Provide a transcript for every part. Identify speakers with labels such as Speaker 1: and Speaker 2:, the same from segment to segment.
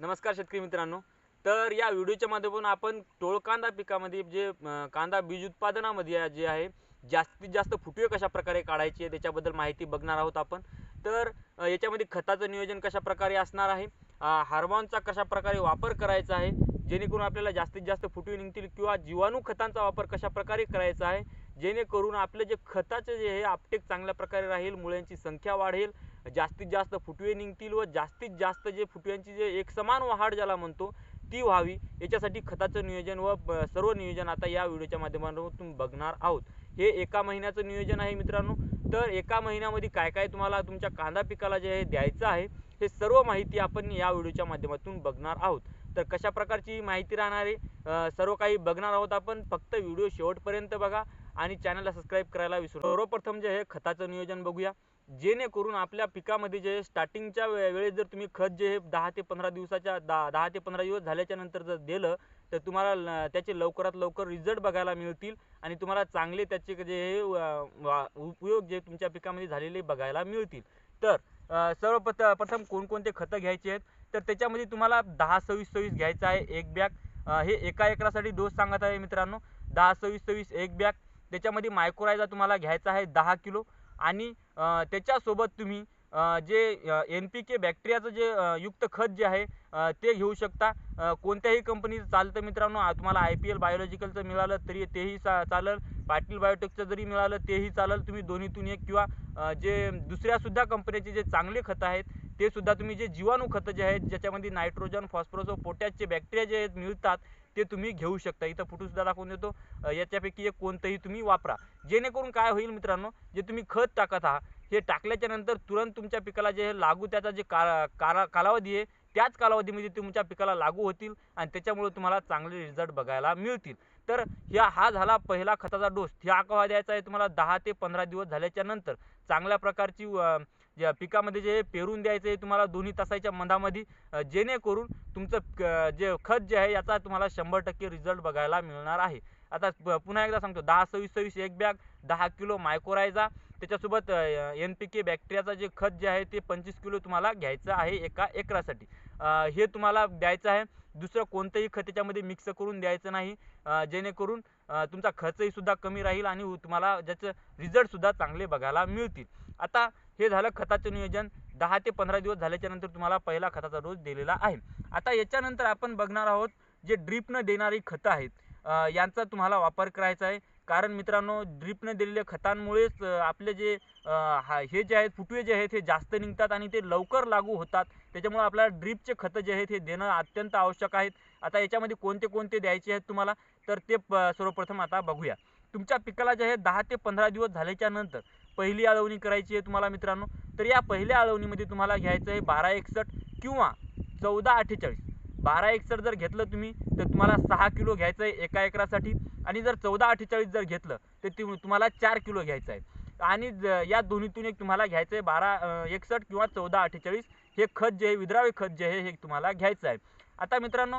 Speaker 1: नमस्कार शेतकरी मित्रांनो. तर या व्हिडिओच्या माध्यमातून आपण टोळ कांदा पिकामध्ये जे कांदा बीज उत्पादनामध्ये जे आहे जास्तीत जास्त फुटवे कशा प्रकारे काढायचे त्याच्याबद्दल माहिती बघणार आहोत आपण. तर याच्यामध्ये खताचं नियोजन कशा प्रकारे असणार आहे हार्मॉनचा हार्मोनचा कशा प्रकारे वापर करायचा आहे जेणेकरून आपल्याला जास्तीत जास्त फुटवे निघतील किंवा जीवाणू खतांचा वापर कशा प्रकारे करायचा आहे जेणेकरून आपलं जे खताचं जे हे आपटेक चांगल्या प्रकारे राहील मुळ्यांची संख्या वाढेल जास्तीत जास्त फुटवे निघतील व जास्तीत जास्त जे फुटव्यांची जे एक समान वाढ ज्याला म्हणतो ती व्हावी. याच्यासाठी खताचं नियोजन व सर्व नियोजन आता या व्हिडिओच्या माध्यमातून बघणार आहोत. हे एका महिन्याचं नियोजन आहे मित्रांनो. तर एका महिन्यामध्ये काय काय तुम्हाला तुमच्या कांदा पिकाला जे आहे द्यायचं आहे हे सर्व माहिती आपण या व्हिडिओच्या माध्यमातून बघणार आहोत. तर कशा प्रकारची माहिती राहणार आहे सर्व काही बघणार आहोत आपण. फक्त व्हिडिओ शेवटपर्यंत बघा आणि चॅनलला सबस्क्राईब करायला विसरू सर्वप्रथम जे आहे खताचं नियोजन बघूया. जेणेकरून आपल्या पिकामध्ये जे स्टार्टिंगच्या वे- वेळेस जर तुम्ही खत जे हे दहा ते पंधरा दिवसाच्या दहा दहा ते पंधरा दिवस झाल्याच्यानंतर जर दिलं तर तुम्हाला ल- त्याचे लवकरात लवकर रिझल्ट बघायला मिळतील आणि तुम्हाला चांगले त्याचे जे हे वा- उपयोग जे तुमच्या पिकामध्ये झालेले बघायला मिळतील. तर सर्वप्रथ प्रथम कोणकोणते खतं घ्यायचे आहेत? तर त्याच्यामध्ये तुम्हाला दहा सव्वीस सव्वीस घ्यायचं आहे एक बॅग. हे एका एकरासाठी डोस सांगत आहे मित्रांनो. दहा सव्वीस सव्वीस एक बॅग. त्याच्यामध्ये मायक्रोरायझा तुम्हाला घ्यायचा आहे दहा किलो. आणि त्याच्यासोबत तुम्ही जे एन पी के बॅक्टेरियाचं जे युक्त खत जे आहे ते घेऊ शकता. कोणत्याही कंपनीचं चालतं मित्रांनो तुम्हाला आय पी एल बायोलॉजिकलचं मिळालं तरी तेही चा चालेल. पाटील बायोटेकचं जरी मिळालं तेही चालेल. तुम्ही दोन्हीतून एक किंवा जे दुसऱ्यासुद्धा कंपनीचे जे चांगले खतं आहेत ते सुद्धा तुम्ही जे जीवाणू खतं जे आहेत ज्याच्यामध्ये नायट्रोजन फॉस्फरस व पोटॅशचे बॅक्टेरिया जे आहेत मिळतात ते तुम्ही घेऊ शकता. इथं फोटोसुद्धा दाखवून देतो. याच्यापैकी एक कोणतंही तुम्ही वापरा. जेणेकरून काय होईल मित्रांनो जे तुम्ही खत टाकत आहात हे टाकल्याच्या नंतर तुरंत तुमच्या पिकाला जे लागू त्याचा जे का काला कालावधी आहे त्याच कालावधीमध्ये तुमच्या पिकाला लागू होतील आणि त्याच्यामुळे तुम्हाला चांगले रिझल्ट बघायला मिळतील. तर ह्या हा झाला पहिला खताचा डोस ह्या केव्हा द्यायचा आहे तुम्हाला दहा ते पंधरा दिवस झाल्याच्यानंतर. चांगल्या प्रकारची ज्या पिकामध्ये जे पेरून द्यायचं आहे तुम्हाला दोन्ही तासाच्या मधामध्ये जेणेकरून तुमचं जे खत जे आहे याचा तुम्हाला शंभर टक्के रिझल्ट बघायला मिळणार आहे. आता पुन्हा एकदा सांगतो दहा सव्वीस सव्वीस एक बॅग दहा किलो मायक्रोरायझा त्याच्यासोबत एन पी के बॅक्टेरियाचं जे खत जे आहे ते पंचवीस किलो तुम्हाला घ्यायचं आहे एका एकरासाठी. हे तुम्हाला द्यायचं आहे. दुसरं कोणतंही खत त्याच्यामध्ये मिक्स करून द्यायचं नाही. जेणेकरून तुमचा खर्चही सुद्धा कमी राहील आणि तुम्हाला ज्याचं रिझल्टसुद्धा चांगले बघायला मिळतील. आता हे झालं खताचं नियोजन. दहा ते पंधरा दिवस झाल्याच्यानंतर तुम्हाला पहिला खताचा डोस दिलेला आहे. आता याच्यानंतर आपण बघणार आहोत जे ड्रीपनं देणारी खतं आहेत यांचा तुम्हाला वापर करायचा आहे. कारण मित्रांनो ड्रीपने दिलेल्या खतांमुळेच आपले जे हा- हे जे आहेत फुटवे जे आहेत हे जास्त निघतात आणि ते लवकर लागू होतात. त्याच्यामुळे आपल्याला ड्रीपचे खतं जे आहेत हे देणं अत्यंत आवश्यक आहेत. आता याच्यामध्ये कोणते कोणते द्यायचे आहेत तुम्हाला? तर ते प- सर्वप्रथम आता बघूया. तुमच्या पिकाला जे आहे दहा ते पंधरा दिवस झाल्याच्यानंतर पहिली आळवणी करायची आहे तुम्हाला मित्रांनो तर या पहिल्या आळवणीमध्ये तुम्हाला घ्यायचं आहे बारा एकसष्ट किंवा चौदा अठ्ठेचाळीस. बारा एकसष्ट जर घेतलं तुम्ही तर तुम्हाला सहा किलो घ्यायचं आहे एका एकरासाठी आणि जर चौदा अठ्ठेचाळीस जर घेतलं तर ती तुम्हाला चार किलो घ्यायचं आहे. आणि या दोन्हीतून एक तुम्हाला घ्यायचं आहे बारा एकसष्ट किंवा चौदा अठ्ठेचाळीस. हे खत जे आहे विद्राव्य खत जे आहे हे तुम्हाला घ्यायचं आहे. आता मित्रांनो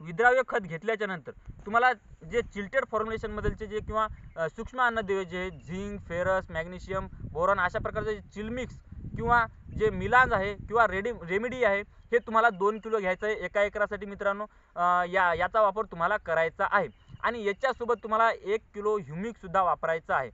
Speaker 1: विद्राव्य खत घेतल्याच्या नंतर तुम्हाला जे चिल्टेड फॉर्म्युलेशनमधलचे जे किंवा सूक्ष्म अन्नद्रव्य जे झिंक फेरस मॅग्नेशियम बोरॉन अशा प्रकारचे जे चिलमिक्स किंवा जे मिलांज आहे किंवा रेडी रेमेडी आहे हे तुम्हाला दोन किलो घ्यायचं आहे एका एकरासाठी मित्रांनो. या याचा वापर तुम्हाला करायचा आहे. आणि याच्यासोबत तुम्हाला एक किलो ह्युमिकसुद्धा वापरायचं आहे.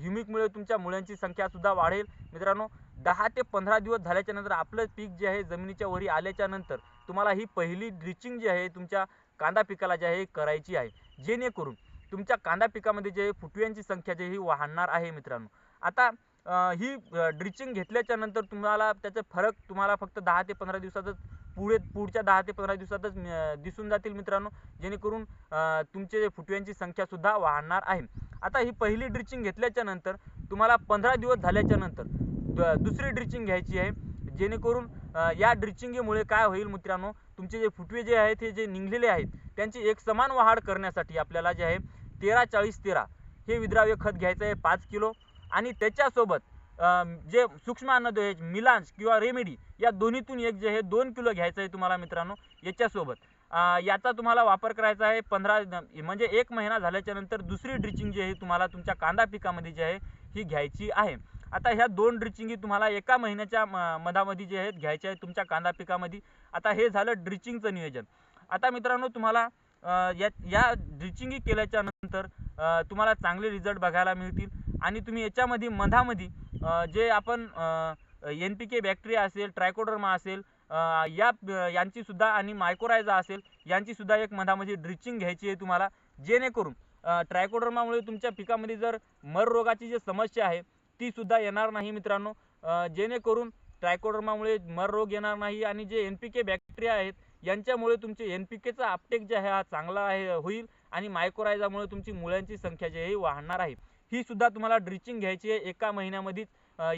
Speaker 1: ह्युमिकमुळे तुमच्या मुळ्यांची संख्यासुद्धा वाढेल. मित्रांनो दहा ते पंधरा दिवस झाल्याच्यानंतर आपलं पीक जे आहे जमिनीच्या वरी आल्याच्यानंतर तुम्हाला ही पहिली ड्रिचिंग जी आहे तुमच्या कांदा पिकाला जे आहे करायची आहे. जेणेकरून तुमच्या कांदा पिकामध्ये जे फुटव्यांची संख्या जी ही वाढणार आहे मित्रांनो. आता ही ड्रिचिंग घेतल्याच्या नंतर तुम्हाला त्याचे फरक तुम्हाला फक्त दहा ते पंधरा दिवसातच पुढे पुढच्या दहा ते पंधरा दिवसातच दिसून जातील मित्रांनो. जेणेकरून तुमचे जे फुटव्यांची संख्यासुद्धा वाढणार आहे. आता ही पहिली ड्रिचिंग घेतल्याच्या नंतर तुम्हाला पंधरा दिवस झाल्याच्यानंतर दुसरी ड्रिचिंग घ्यायची आहे. जेणेकरून या ड्रिचिंगीमुळे काय होईल मित्रांनो तुमचे जे फुटवे जे आहेत हे जे निघलेले आहेत त्यांची एक समान वाढ करण्यासाठी आपल्याला जे आहे तेरा चाळीस तेरा हे विद्राव्य खत घ्यायचं आहे पाच किलो. आणि त्याच्यासोबत जे सूक्ष्म अन्नद्रव्य मिलांश किंवा रेमेडी या दोन्हीतून एक जे आहे दोन किलो घ्यायचं आहे तुम्हाला मित्रांनो याच्यासोबत. याचा तुम्हाला वापर करायचा आहे पंधरा म्हणजे एक महिना झाल्याच्यानंतर दुसरी ड्रिचिंग जी आहे तुम्हाला तुमच्या कांदा पिकामध्ये जी आहे ही घ्यायची आहे. आता ह्या दोन ड्रिचिंगी तुम्हाला एका महिन्याच्या म- मधामध्ये जे आहेत घ्यायचे आहेत तुमच्या कांदा पिकामध्ये. आता हे झालं ड्रिचिंगचं नियोजन. आता मित्रांनो तुम्हाला या या ड्रिचिंगी केल्याच्यानंतर तुम्हाला चांगले रिझल्ट बघायला मिळतील. आणि तुम्ही याच्यामध्ये मधामध्ये जे आपण एन पी के बॅक्टेरिया असेल ट्रायकोडर्मा असेल या यांचीसुद्धा आणि मायकोरायझा असेल यांचीसुद्धा एक मधामध्ये ड्रिचिंग घ्यायची आहे तुम्हाला. जेणेकरून ट्रायकोडर्मामुळे तुमच्या पिकामध्ये जर मर रोगाची जी समस्या आहे ती सुद्धा येणार नाही मित्रांनो. जेणेकरून ट्रायकोडर्मामुळे मर रोग येणार नाही आणि जे एन पी के बॅक्टेरिया आहेत यांच्यामुळे तुमचे एन पी केचा अपटेक जे आहे हा चांगला आहे होईल आणि मायक्रोरायझामुळे तुमची मुळ्यांची संख्या जी आहे वाढणार आहे. ही सुद्धा तुम्हाला ड्रिचिंग घ्यायची आहे एका महिन्यामध्येच.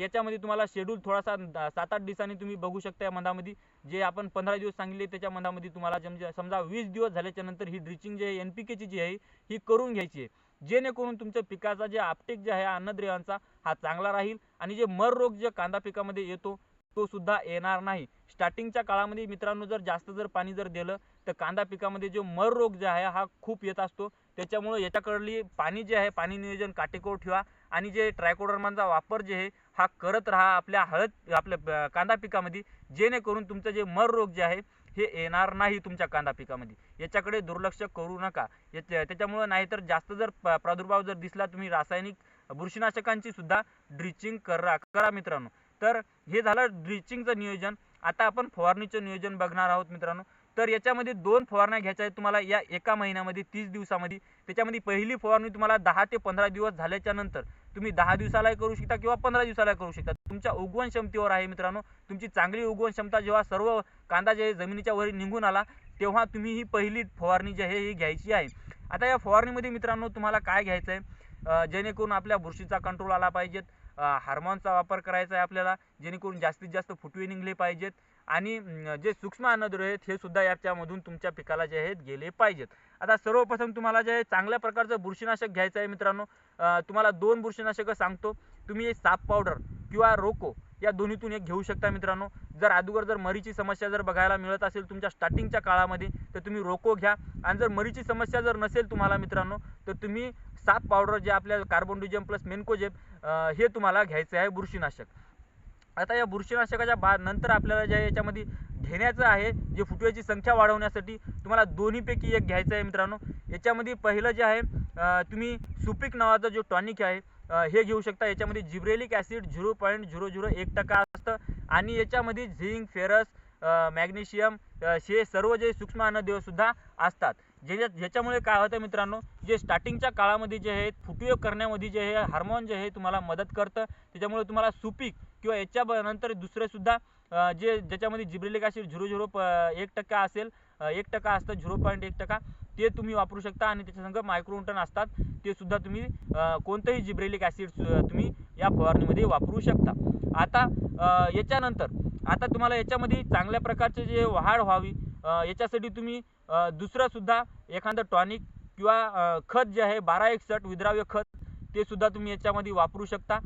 Speaker 1: याच्यामध्ये तुम्हाला शेड्यूल थोडासा सात आठ दिवसांनी तुम्ही बघू शकता या मधामध्ये जे आपण पंधरा दिवस सांगितले त्याच्या मधामध्ये तुम्हाला जम- समजा वीस दिवस झाल्याच्यानंतर ही ड्रिचिंग जी आहे एन पी केची जी आहे ही करून घ्यायची आहे. जेणेकरून तुमच्या पिकाचा जे आपटेक जे आहे अन्नद्रव्यांचा हा चांगला राहील आणि जे मर रोग जे कांदा पिकामध्ये येतो तो सुद्धा येणार नाही. स्टार्टिंगच्या काळामध्ये मित्रांनो जर जास्त जर पाणी जर दिलं तर कांदा पिकामध्ये जो मर रोग जे आहे हा खूप येत असतो. त्याच्यामुळं याच्याकडली पाणी जे आहे पाणी नियोजन काटेकोर ठेवा आणि जे ट्रायकोडर्मांचा वापर जे आहे हा करत राहा आपल्या हळद आपल्या कांदा पिकामध्ये. जेणेकरून तुमचं जे मर रोग जे आहे हे येणार नाही तुमच्या कांदा पिकामध्ये. याच्याकडे दुर्लक्ष करू नका. याच्या त्याच्यामुळं नाहीतर जास्त जर प्रादुर्भाव जर दिसला तुम्ही रासायनिक बुरशीनाशकांची सुद्धा ड्रिचिंग करा करा मित्रांनो. तर हे झालं ड्रिचिंगचं नियोजन. आता आपण फवारणीचं नियोजन बघणार आहोत मित्रांनो. तर याच्यामध्ये दोन फवारण्या घ्यायच्या आहेत तुम्हाला या एका महिन्यामध्ये तीस दिवसामध्ये. त्याच्यामध्ये पहिली फवारणी तुम्हाला दहा ते पंधरा दिवस झाल्याच्यानंतर. तुम्ही दहा दिवसालाही करू शकता किंवा पंधरा दिवसाला करू शकता. तुमच्या उगवण क्षमतेवर आहे मित्रांनो. तुमची चांगली उगवण क्षमता जेव्हा सर्व कांदा जे जमिनीच्या वरी निघून आला तेव्हा तुम्ही ही पहिली फवारणी जी आहे ही घ्यायची आहे. आता या फवारणीमध्ये मित्रांनो तुम्हाला काय घ्यायचं आहे जेणेकरून आपल्या बुरशीचा कंट्रोल आला पाहिजेत. हार्मोनचा वापर करायचा आहे आपल्याला जेणेकरून जास्तीत जास्त फुटवे निघले पाहिजेत. आणि जे सूक्ष्म अन्नद्रव्य आहेत हे सुद्धा याच्यामधून तुमच्या पिकाला जे आहेत गेले पाहिजेत. आता सर्वप्रथम तुम्हाला जे आहे चांगल्या प्रकारचं बुरशीनाशक घ्यायचं आहे मित्रांनो. तुम्हाला दोन बुरशीनाशकं सांगतो. तुम्ही साप पावडर किंवा रोको या दोन्हीतून एक घेऊ शकता मित्रांनो. जर अगोदर जर मरीची समस्या जर बघायला मिळत असेल तुमच्या स्टार्टिंगच्या काळामध्ये तर तुम्ही रोको घ्या. आणि जर मरीची समस्या जर नसेल तुम्हाला मित्रांनो तर तुम्ही साप पावडर जे आपल्या कार्बोंडिजम प्लस मेनकोजेब हे तुम्हाला घ्यायचं आहे बुरशीनाशक. आता या बुरशीनाशकाच्या बाद नंतर आपल्याला ज्या याच्यामध्ये घेण्याचं आहे जे फुटव्याची संख्या वाढवण्यासाठी तुम्हाला दोन्हीपैकी एक घ्यायचं आहे मित्रांनो. याच्यामध्ये पहिलं जे आहे तुम्ही सुपिक नावाचा जो टॉनिक आहे हे घेऊ शकता. याच्यामध्ये gibberellic acid zero point zero zero एक टक्का असतं. आणि याच्यामध्ये झिंक फेरस मॅग्नेशियम हे सर्व जे सूक्ष्म अन्नदेवसुद्धा सुद्धा असतात. ज्याच्या ज्याच्यामुळे काय होतं मित्रांनो जे स्टार्टिंगच्या काळामध्ये जे आहे फुटवे करण्यामध्ये जे आहे हार्मोन जे आहे तुम्हाला मदत करतं त्याच्यामुळे तुम्हाला सुपीक किंवा याच्या नंतर दुसरेसुद्धा जे ज्याच्यामध्ये जिब्रेलिक ॲसिड झिरो झिरो प एक टक्का असेल एक टक्का असतं झिरो पॉईंट एक टक्का ते तुम्ही वापरू शकता आणि त्याच्यासंग मायक्रोन्टन असतात ते सुद्धा तुम्ही कोणतंही जिब्रेलिक ॲसिड तुम्ही या फवारणीमध्ये वापरू शकता. आता याच्यानंतर आता तुम्हाला याच्यामध्ये चांगल्या प्रकारचे जे वाढ व्हावी याच्यासाठी तुम्ही अं, सुद्धा एखादं टॉनिक किंवा खत जे आहे बारा एकसठ विद्राव्य खत ते सुद्धा तुम्ही याच्यामध्ये वापरू शकता.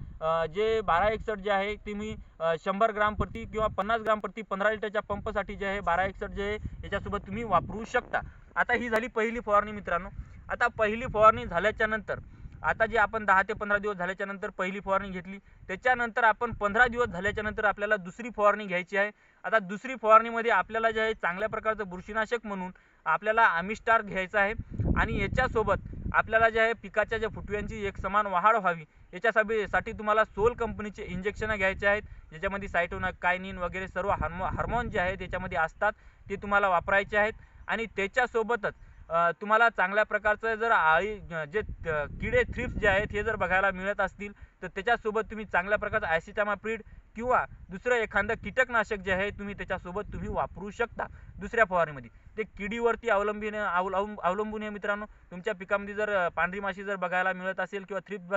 Speaker 1: जे बारा एकसठ जे आहे तुम्ही मी शंभर ग्राम प्रति किंवा पन्नास ग्राम प्रति पंधरा लिटरच्या पंपसाठी जे आहे बारा एकसठ जे आहे याच्यासोबत तुम्ही वापरू शकता. आता ही झाली पहिली फवारणी मित्रांनो. आता पहिली फवारणी झाल्याच्यानंतर आता जे आपण दहा ते पंधरा दिवस झाल्याच्यानंतर पहिली फवारणी घेतली त्याच्यानंतर आपण पंधरा दिवस झाल्याच्यानंतर आपल्याला दुसरी फवारणी घ्यायची आहे. आता दुसरी फवारणीमध्ये आपल्याला जे आहे चांगल्या प्रकारचं बुरशीनाशक म्हणून आपल्याला आमिस्टार घ्यायचं आहे. आणि याच्यासोबत आपल्याला जे आहे पिकाच्या ज्या फुटव्यांची एक समान वाढ व्हावी याच्यासाठी साठी तुम्हाला सोल कंपनीचे इंजेक्शनं घ्यायचे आहेत ज्याच्यामध्ये सायटोना कायनिन वगैरे सर्व हार्मो हार्मोन जे आहेत याच्यामध्ये असतात ते तुम्हाला वापरायचे आहेत. आणि त्याच्यासोबतच तुम्हाला चांगल्या प्रकारचं जर आळी जे किडे थ्रिप्स जे आहेत हे जर बघायला मिळत असतील तर त्याच्यासोबत तुम्ही चांगल्या प्रकारचं ॲसिटामाप्रीड किंवा दुसरं एखादं कीटकनाशक जे आहे तुम्ही त्याच्यासोबत तुम्ही वापरू शकता दुसऱ्या फवारणीमध्ये. ते किडीवरती अवलंबीन अवलंबून अवलंबून आहे मित्रांनो. तुमच्या पिकामध्ये जर पांढरी माशी जर बघायला मिळत असेल किंवा थ्रिप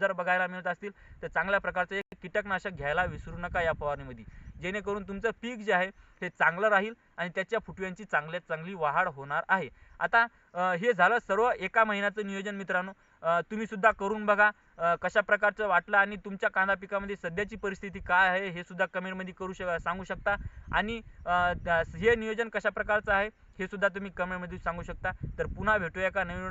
Speaker 1: जर बघायला मिळत असतील तर चांगल्या प्रकारचं एक कीटकनाशक घ्यायला विसरू नका या फवारणीमध्ये. जेणेकरून तुमचं पीक जे आहे ते चांगलं राहील आणि त्याच्या फुटव्यांची चांगल्यात चांगली वाढ होणार आहे. आता हे झालं सर्व एका महिन्याचं नियोजन मित्रांनो. तुम्हीसुद्धा तुम्ही सुद्धा करून बघा कशा प्रकारचं वाटलं आणि तुमच्या कांदा पिकामध्ये सध्याची परिस्थिती काय आहे हे सुद्धा कमेंटमध्ये करू शक सांगू शकता. आणि त्या- हे नियोजन कशा प्रकारचं आहे हे सुद्धा तुम्ही कमेंटमध्ये सांगू शकता. तर पुन्हा भेटूया का नवीन